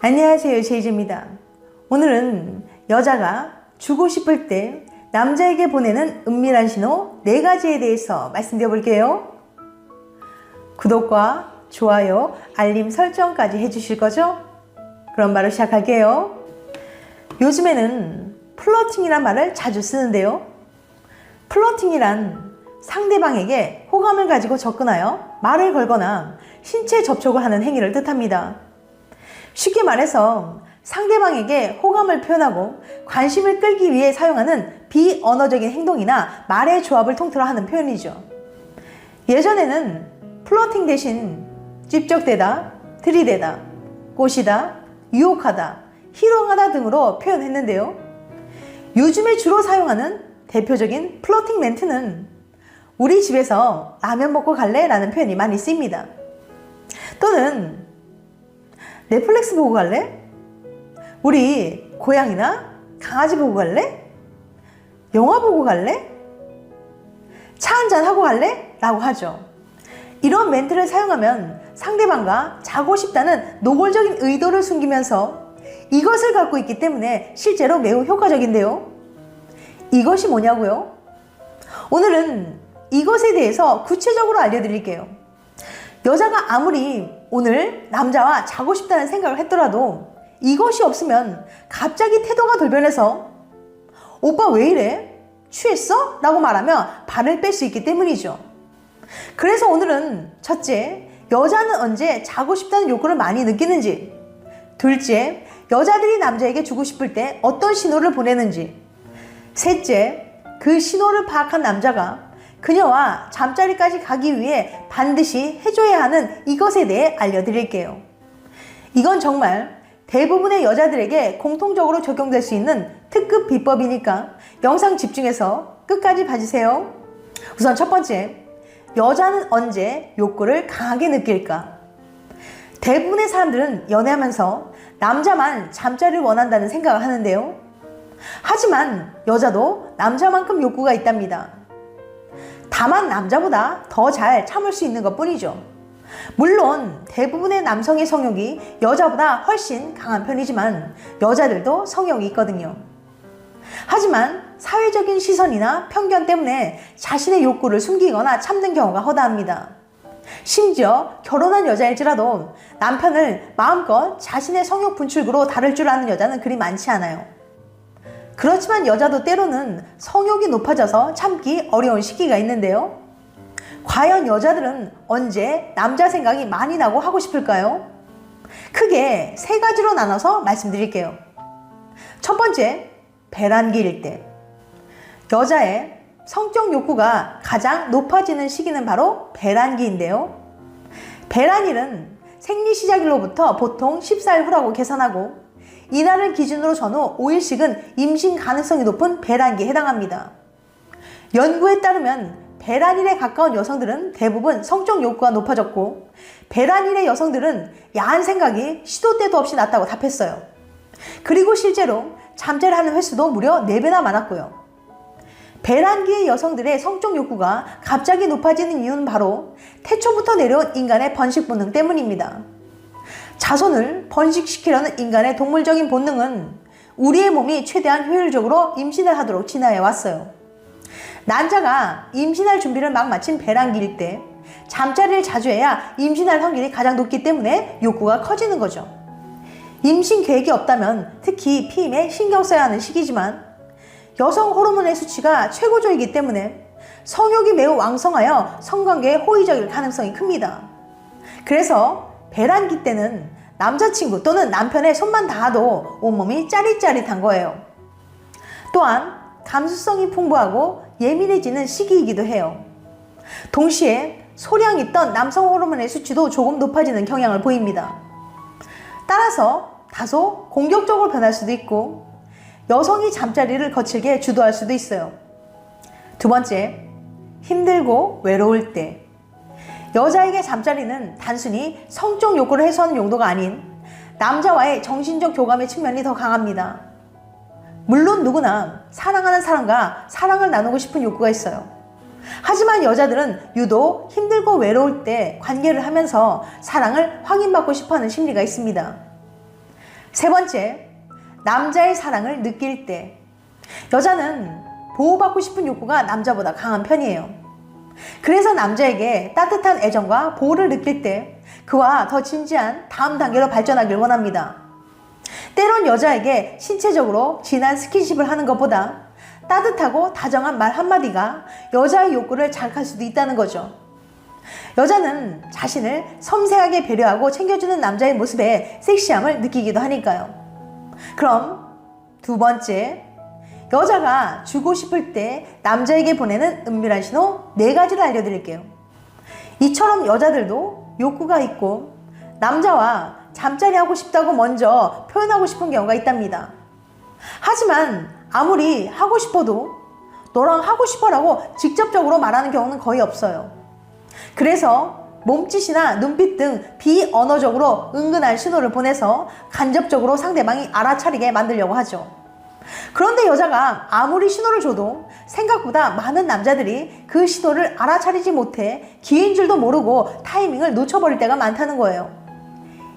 안녕하세요. 제이지입니다. 오늘은 여자가 주고 싶을 때 남자에게 보내는 은밀한 신호 4가지에 대해서 말씀드려 볼게요. 구독과 좋아요, 알림 설정까지 해주실 거죠? 그럼 바로 시작할게요. 요즘에는 플러팅이란 말을 자주 쓰는데요. 플러팅이란 상대방에게 호감을 가지고 접근하여 말을 걸거나 신체 접촉을 하는 행위를 뜻합니다. 쉽게 말해서 상대방에게 호감을 표현하고 관심을 끌기 위해 사용하는 비언어적인 행동이나 말의 조합을 통틀어 하는 표현이죠. 예전에는 플러팅 대신 찝적대다, 들이대다, 꼬시다, 유혹하다, 희롱하다 등으로 표현했는데요. 요즘에 주로 사용하는 대표적인 플러팅 멘트는 우리 집에서 라면 먹고 갈래? 라는 표현이 많이 쓰입니다. 또는 넷플릭스 보고 갈래? 우리 고양이나 강아지 보고 갈래? 영화 보고 갈래? 차 한잔 하고 갈래? 라고 하죠. 이런 멘트를 사용하면 상대방과 자고 싶다는 노골적인 의도를 숨기면서 이것을 갖고 있기 때문에 실제로 매우 효과적인데요. 이것이 뭐냐고요? 오늘은 이것에 대해서 구체적으로 알려드릴게요. 여자가 아무리 오늘 남자와 자고 싶다는 생각을 했더라도 이것이 없으면 갑자기 태도가 돌변해서 오빠 왜 이래? 취했어? 라고 말하며 발을 뺄 수 있기 때문이죠. 그래서 오늘은 첫째, 여자는 언제 자고 싶다는 욕구를 많이 느끼는지, 둘째, 여자들이 남자에게 주고 싶을 때 어떤 신호를 보내는지, 셋째, 그 신호를 파악한 남자가 그녀와 잠자리까지 가기 위해 반드시 해줘야 하는 이것에 대해 알려드릴게요. 이건 정말 대부분의 여자들에게 공통적으로 적용될 수 있는 특급 비법이니까 영상 집중해서 끝까지 봐주세요. 우선 첫 번째, 여자는 언제 욕구를 강하게 느낄까? 대부분의 사람들은 연애하면서 남자만 잠자리를 원한다는 생각을 하는데요. 하지만 여자도 남자만큼 욕구가 있답니다. 다만 남자보다 더 잘 참을 수 있는 것 뿐이죠. 물론 대부분의 남성의 성욕이 여자보다 훨씬 강한 편이지만 여자들도 성욕이 있거든요. 하지만 사회적인 시선이나 편견 때문에 자신의 욕구를 숨기거나 참는 경우가 허다합니다. 심지어 결혼한 여자일지라도 남편을 마음껏 자신의 성욕 분출구로 다룰 줄 아는 여자는 그리 많지 않아요. 그렇지만 여자도 때로는 성욕이 높아져서 참기 어려운 시기가 있는데요. 과연 여자들은 언제 남자 생각이 많이 나고 하고 싶을까요? 크게 세 가지로 나눠서 말씀드릴게요. 첫 번째, 배란기일 때. 여자의 성적 욕구가 가장 높아지는 시기는 바로 배란기인데요. 배란일은 생리 시작일로부터 보통 14일 후라고 계산하고 이날을 기준으로 전후 5일씩은 임신 가능성이 높은 배란기에 해당합니다. 연구에 따르면 배란일에 가까운 여성들은 대부분 성적 욕구가 높아졌고 배란일의 여성들은 야한 생각이 시도 때도 없이 났다고 답했어요. 그리고 실제로 잠자리 하는 횟수도 무려 4배나 많았고요. 배란기의 여성들의 성적 욕구가 갑자기 높아지는 이유는 바로 태초부터 내려온 인간의 번식 본능 때문입니다. 자손을 번식시키려는 인간의 동물적인 본능은 우리의 몸이 최대한 효율적으로 임신을 하도록 진화해 왔어요. 난자가 임신할 준비를 막 마친 배란기일 때 잠자리를 자주 해야 임신할 확률이 가장 높기 때문에 욕구가 커지는 거죠. 임신 계획이 없다면 특히 피임에 신경 써야 하는 시기지만 여성 호르몬의 수치가 최고조이기 때문에 성욕이 매우 왕성하여 성관계에 호의적일 가능성이 큽니다. 그래서 배란기 때는 남자친구 또는 남편의 손만 닿아도 온몸이 짜릿짜릿한 거예요. 또한 감수성이 풍부하고 예민해지는 시기이기도 해요. 동시에 소량 있던 남성 호르몬의 수치도 조금 높아지는 경향을 보입니다. 따라서 다소 공격적으로 변할 수도 있고 여성이 잠자리를 거칠게 주도할 수도 있어요. 두 번째, 힘들고 외로울 때. 여자에게 잠자리는 단순히 성적 욕구를 해소하는 용도가 아닌 남자와의 정신적 교감의 측면이 더 강합니다. 물론 누구나 사랑하는 사람과 사랑을 나누고 싶은 욕구가 있어요. 하지만 여자들은 유독 힘들고 외로울 때 관계를 하면서 사랑을 확인받고 싶어 하는 심리가 있습니다. 세 번째, 남자의 사랑을 느낄 때. 여자는 보호받고 싶은 욕구가 남자보다 강한 편이에요. 그래서 남자에게 따뜻한 애정과 보호를 느낄 때 그와 더 진지한 다음 단계로 발전하길 원합니다. 때론 여자에게 신체적으로 진한 스킨십을 하는 것보다 따뜻하고 다정한 말 한마디가 여자의 욕구를 자극할 수도 있다는 거죠. 여자는 자신을 섬세하게 배려하고 챙겨주는 남자의 모습에 섹시함을 느끼기도 하니까요. 그럼 두 번째, 여자가 주고 싶을 때 남자에게 보내는 은밀한 신호 네 가지를 알려드릴게요. 이처럼 여자들도 욕구가 있고 남자와 잠자리 하고 싶다고 먼저 표현하고 싶은 경우가 있답니다. 하지만 아무리 하고 싶어도 너랑 하고 싶어라고 직접적으로 말하는 경우는 거의 없어요. 그래서 몸짓이나 눈빛 등 비언어적으로 은근한 신호를 보내서 간접적으로 상대방이 알아차리게 만들려고 하죠. 그런데 여자가 아무리 신호를 줘도 생각보다 많은 남자들이 그 신호를 알아차리지 못해 기회인 줄도 모르고 타이밍을 놓쳐버릴 때가 많다는 거예요.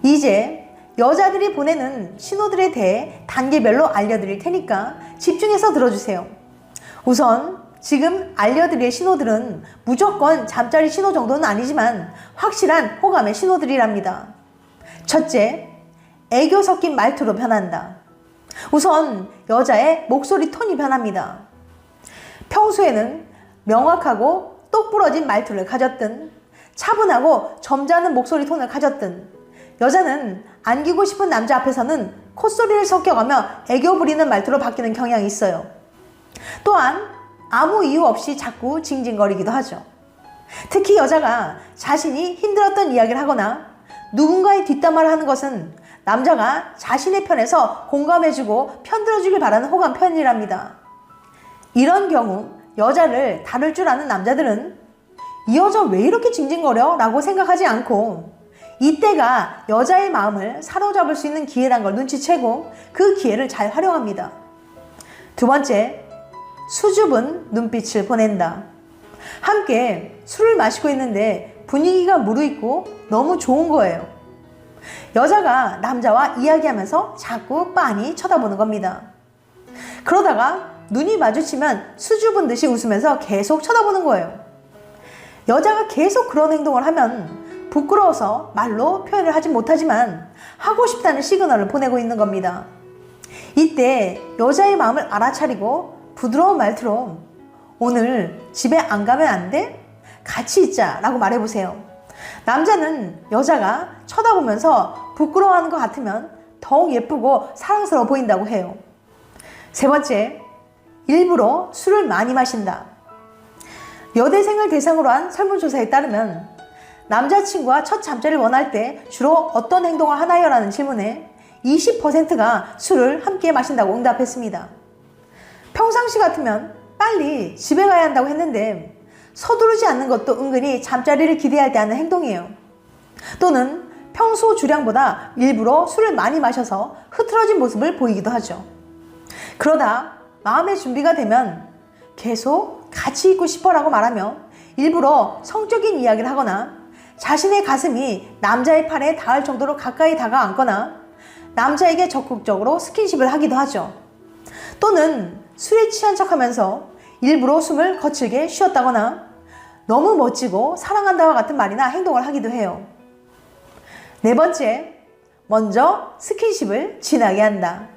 이제 여자들이 보내는 신호들에 대해 단계별로 알려드릴 테니까 집중해서 들어주세요. 우선 지금 알려드릴 신호들은 무조건 잠자리 신호 정도는 아니지만 확실한 호감의 신호들이랍니다. 첫째, 애교 섞인 말투로 변한다. 우선 여자의 목소리 톤이 변합니다. 평소에는 명확하고 똑부러진 말투를 가졌든 차분하고 점잖은 목소리 톤을 가졌든 여자는 안기고 싶은 남자 앞에서는 콧소리를 섞여가며 애교 부리는 말투로 바뀌는 경향이 있어요. 또한 아무 이유 없이 자꾸 징징거리기도 하죠. 특히 여자가 자신이 힘들었던 이야기를 하거나 누군가의 뒷담화를 하는 것은 남자가 자신의 편에서 공감해주고 편들어주길 바라는 호감 편이랍니다. 이런 경우 여자를 다룰 줄 아는 남자들은 이 여자 왜 이렇게 징징거려? 라고 생각하지 않고 이때가 여자의 마음을 사로잡을 수 있는 기회란 걸 눈치채고 그 기회를 잘 활용합니다. 두 번째, 수줍은 눈빛을 보낸다. 함께 술을 마시고 있는데 분위기가 무르익고 너무 좋은 거예요. 여자가 남자와 이야기하면서 자꾸 빤히 쳐다보는 겁니다. 그러다가 눈이 마주치면 수줍은 듯이 웃으면서 계속 쳐다보는 거예요. 여자가 계속 그런 행동을 하면 부끄러워서 말로 표현을 하지 못하지만 하고 싶다는 시그널을 보내고 있는 겁니다. 이때 여자의 마음을 알아차리고 부드러운 말투로 오늘 집에 안 가면 안 돼? 같이 있자 라고 말해보세요. 남자는 여자가 쳐다보면서 부끄러워하는 것 같으면 더욱 예쁘고 사랑스러워 보인다고 해요. 세 번째, 일부러 술을 많이 마신다. 여대생을 대상으로 한 설문조사에 따르면 남자친구와 첫 잠자리를 원할 때 주로 어떤 행동을 하나요? 라는 질문에 20%가 술을 함께 마신다고 응답했습니다. 평상시 같으면 빨리 집에 가야 한다고 했는데 서두르지 않는 것도 은근히 잠자리를 기대할 때 하는 행동이에요. 또는 평소 주량보다 일부러 술을 많이 마셔서 흐트러진 모습을 보이기도 하죠. 그러다 마음의 준비가 되면 계속 같이 있고 싶어라고 말하며 일부러 성적인 이야기를 하거나 자신의 가슴이 남자의 팔에 닿을 정도로 가까이 다가앉거나 남자에게 적극적으로 스킨십을 하기도 하죠. 또는 술에 취한 척 하면서 일부러 숨을 거칠게 쉬었다거나 너무 멋지고 사랑한다와 같은 말이나 행동을 하기도 해요. 네 번째, 먼저 스킨십을 진하게 한다.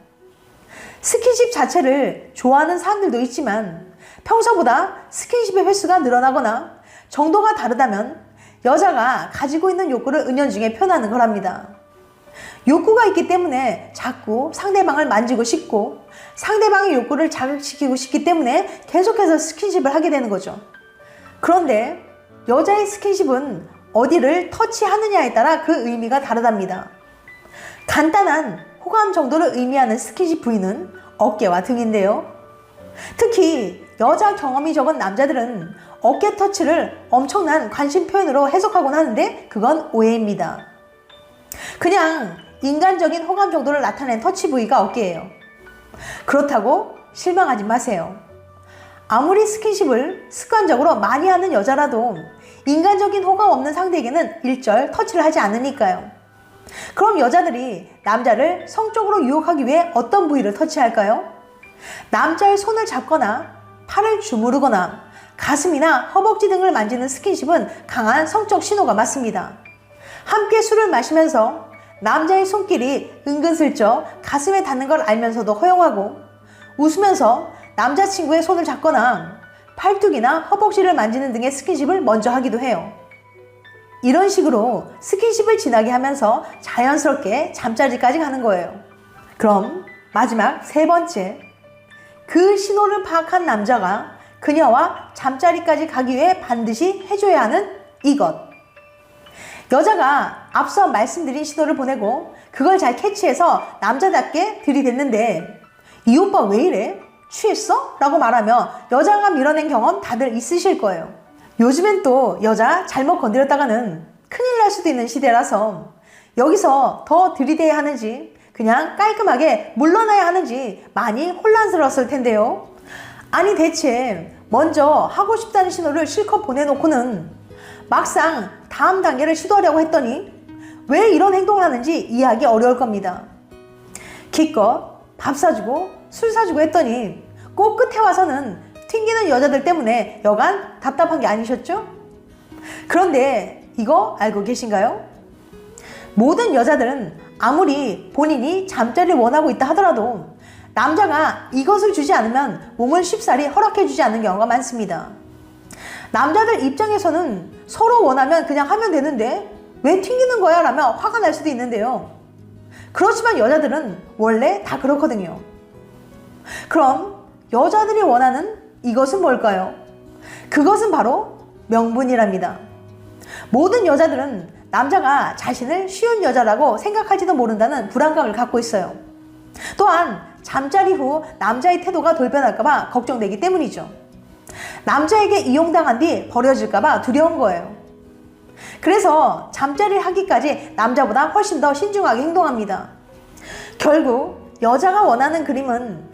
스킨십 자체를 좋아하는 사람들도 있지만 평소보다 스킨십의 횟수가 늘어나거나 정도가 다르다면 여자가 가지고 있는 욕구를 은연중에 표현하는 거랍니다. 욕구가 있기 때문에 자꾸 상대방을 만지고 싶고 상대방의 욕구를 자극시키고 싶기 때문에 계속해서 스킨십을 하게 되는 거죠. 그런데 여자의 스킨십은 어디를 터치하느냐에 따라 그 의미가 다르답니다. 간단한 호감 정도를 의미하는 스킨십 부위는 어깨와 등인데요. 특히 여자 경험이 적은 남자들은 어깨 터치를 엄청난 관심 표현으로 해석하곤 하는데 그건 오해입니다. 그냥 인간적인 호감 정도를 나타낸 터치 부위가 어깨예요. 그렇다고 실망하지 마세요. 아무리 스킨십을 습관적으로 많이 하는 여자라도 인간적인 호감 없는 상대에게는 일절 터치를 하지 않으니까요. 그럼 여자들이 남자를 성적으로 유혹하기 위해 어떤 부위를 터치할까요? 남자의 손을 잡거나 팔을 주무르거나 가슴이나 허벅지 등을 만지는 스킨십은 강한 성적 신호가 맞습니다. 함께 술을 마시면서 남자의 손길이 은근슬쩍 가슴에 닿는 걸 알면서도 허용하고 웃으면서 남자친구의 손을 잡거나 팔뚝이나 허벅지를 만지는 등의 스킨십을 먼저 하기도 해요. 이런 식으로 스킨십을 진하게 하면서 자연스럽게 잠자리까지 가는 거예요. 그럼 마지막 세 번째. 그 신호를 파악한 남자가 그녀와 잠자리까지 가기 위해 반드시 해줘야 하는 이것. 여자가 앞서 말씀드린 신호를 보내고 그걸 잘 캐치해서 남자답게 들이댔는데 이 오빠 왜 이래? 취했어? 라고 말하며 여자가 밀어낸 경험 다들 있으실 거예요. 요즘엔 또 여자 잘못 건드렸다가는 큰일 날 수도 있는 시대라서 여기서 더 들이대야 하는지 그냥 깔끔하게 물러나야 하는지 많이 혼란스러웠을 텐데요. 아니 대체 먼저 하고 싶다는 신호를 실컷 보내놓고는 막상 다음 단계를 시도하려고 했더니 왜 이런 행동을 하는지 이해하기 어려울 겁니다. 기껏 밥 사주고 술 사주고 했더니 꼭 끝에 와서는 튕기는 여자들 때문에 여간 답답한 게 아니셨죠? 그런데 이거 알고 계신가요? 모든 여자들은 아무리 본인이 잠자리를 원하고 있다 하더라도 남자가 이것을 주지 않으면 몸을 쉽사리 허락해 주지 않는 경우가 많습니다. 남자들 입장에서는 서로 원하면 그냥 하면 되는데 왜 튕기는 거야? 라며 화가 날 수도 있는데요. 그렇지만 여자들은 원래 다 그렇거든요. 그럼 여자들이 원하는 이것은 뭘까요? 그것은 바로 명분이랍니다. 모든 여자들은 남자가 자신을 쉬운 여자라고 생각할지도 모른다는 불안감을 갖고 있어요. 또한 잠자리 후 남자의 태도가 돌변할까봐 걱정되기 때문이죠. 남자에게 이용당한 뒤 버려질까봐 두려운 거예요. 그래서 잠자리를 하기까지 남자보다 훨씬 더 신중하게 행동합니다. 결국 여자가 원하는 그림은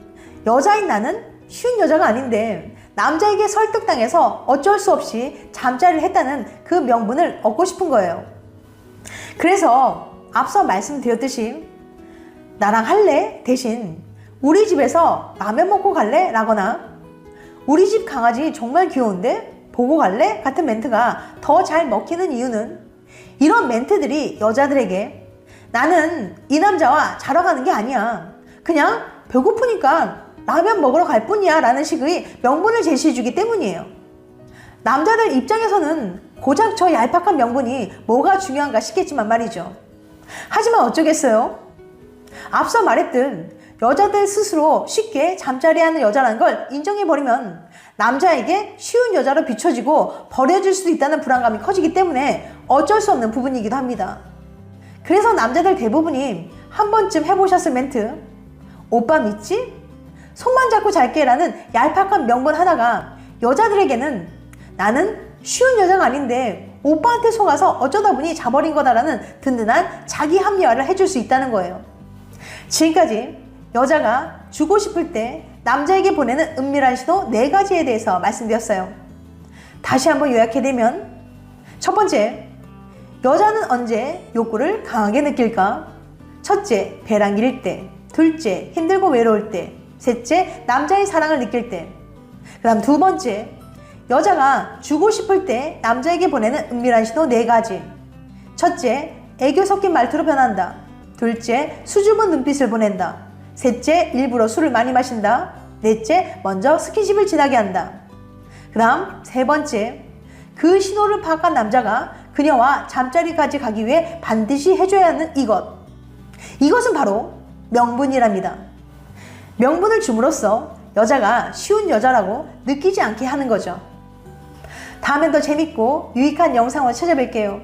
여자인 나는 쉬운 여자가 아닌데 남자에게 설득당해서 어쩔 수 없이 잠자리를 했다는 그 명분을 얻고 싶은 거예요. 그래서 앞서 말씀드렸듯이 나랑 할래? 대신 우리 집에서 라면 먹고 갈래? 라거나 우리 집 강아지 정말 귀여운데 보고 갈래? 같은 멘트가 더 잘 먹히는 이유는 이런 멘트들이 여자들에게 나는 이 남자와 자러 가는 게 아니야. 그냥 배고프니까 라면 먹으러 갈 뿐이야. 라는 식의 명분을 제시해 주기 때문이에요. 남자들 입장에서는 고작 저 얄팍한 명분이 뭐가 중요한가 싶겠지만 말이죠. 하지만 어쩌겠어요? 앞서 말했듯 여자들 스스로 쉽게 잠자리하는 여자라는 걸 인정해버리면 남자에게 쉬운 여자로 비춰지고 버려질 수도 있다는 불안감이 커지기 때문에 어쩔 수 없는 부분이기도 합니다. 그래서 남자들 대부분이 한 번쯤 해보셨을 멘트 오빠 믿지? 손만 잡고 잘게 라는 얄팍한 명분 하나가 여자들에게는 나는 쉬운 여자가 아닌데 오빠한테 속아서 어쩌다 보니 자버린 거다라는 든든한 자기 합리화를 해줄 수 있다는 거예요. 지금까지 여자가 주고 싶을 때 남자에게 보내는 은밀한 신호 네 가지에 대해서 말씀드렸어요. 다시 한번 요약해내면 첫 번째, 여자는 언제 욕구를 강하게 느낄까? 첫째, 배랑 일일 때. 둘째, 힘들고 외로울 때. 셋째, 남자의 사랑을 느낄 때. 그 다음 두 번째, 여자가 주고 싶을 때 남자에게 보내는 은밀한 신호 네 가지. 첫째, 애교 섞인 말투로 변한다. 둘째, 수줍은 눈빛을 보낸다. 셋째, 일부러 술을 많이 마신다. 넷째, 먼저 스킨십을 진하게 한다. 그 다음 세 번째, 그 신호를 파악한 남자가 그녀와 잠자리까지 가기 위해 반드시 해줘야 하는 이것. 이것은 바로 명분이랍니다. 명분을 줌으로써 여자가 쉬운 여자라고 느끼지 않게 하는 거죠. 다음엔 더 재밌고 유익한 영상으로 찾아뵐게요.